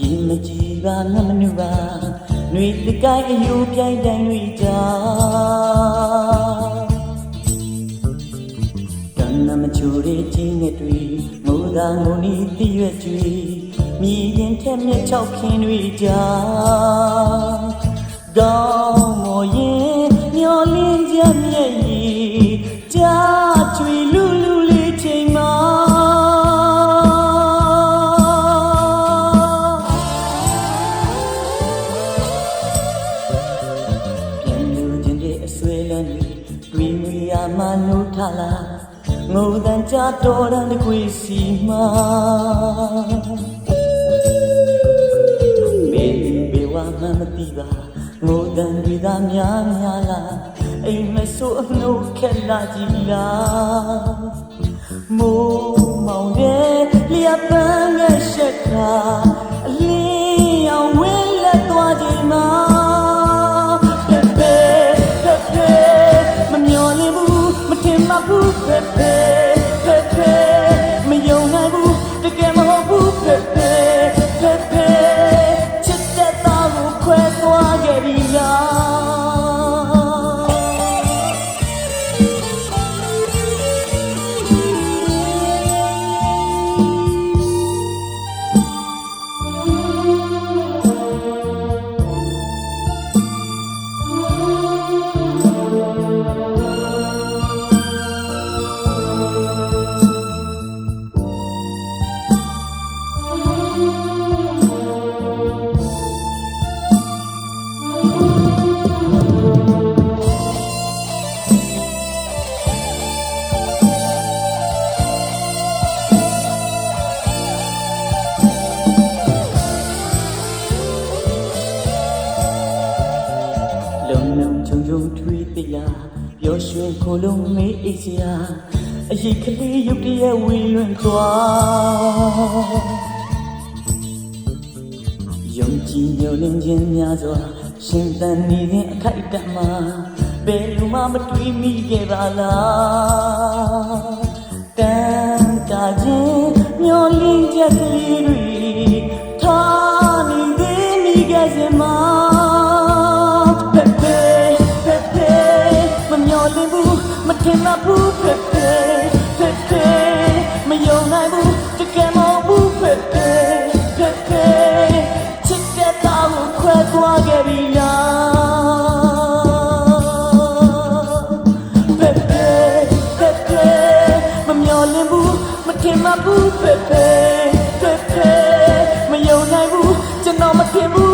ရင်မကြည်ပါငမနုပါຫນွေတကိုင်းအယူပြိုင်တိုင်းတွေကြာကံနမချိုရဲ့ချင်းငယ်တွေငိုသာငိုနီးတည်ရွက်ကျွေမြည်ရင်ထက်မြက်ချောက်ခင်းတွေကြာကော တဲ့အဆွေလန်းတွေတွေ့မရမှနိုးထလာငိုတန်ကြတော်တန်တစ်ခွေစီမှာမေဘေဝမမတိပါငိုတန်တွေသာများများလားအိမ်မဆိုးအနှုတ်ခက်လာကြည်လားမိုးမောင်တဲ့လျပ်ပန်းရဲ့ရှက်ခါ လုံချုံချုံထွေးတရားပျော်ရွှင်ခိုလုံးမေးအိတ်စရာအရေးကလေးရုပ်တရက်ဝေလွင့်သွားယုံကြည်ညိုလင်းခြင်းများစွာရှင်သန်နေတဲ့အခိုက်အတန့်မှာဘယ်လိုမှမတွေးမိခဲ့ပါလားတန်တာခြင်းမျောလင်းချက်ကလေးတွေ ဘူးဖက်ဖက်ဖက်ဖက်မယုံနိုင်ဘူးတကယ်မဟုတ်ဘူးဖက်ဖက်ဖက်ဖက်ချစ်တဲ့တော်ကိုခွဲသွားခဲ့ပြီလားဖက်ဖက်ဖက်ဖက်မမျော်လင့်ဘူးမထင်မှဘူးဖက်ဖက်ဖက်ဖက်မယုံနိုင်ဘူးကျွန်တော်မထင်ဘူး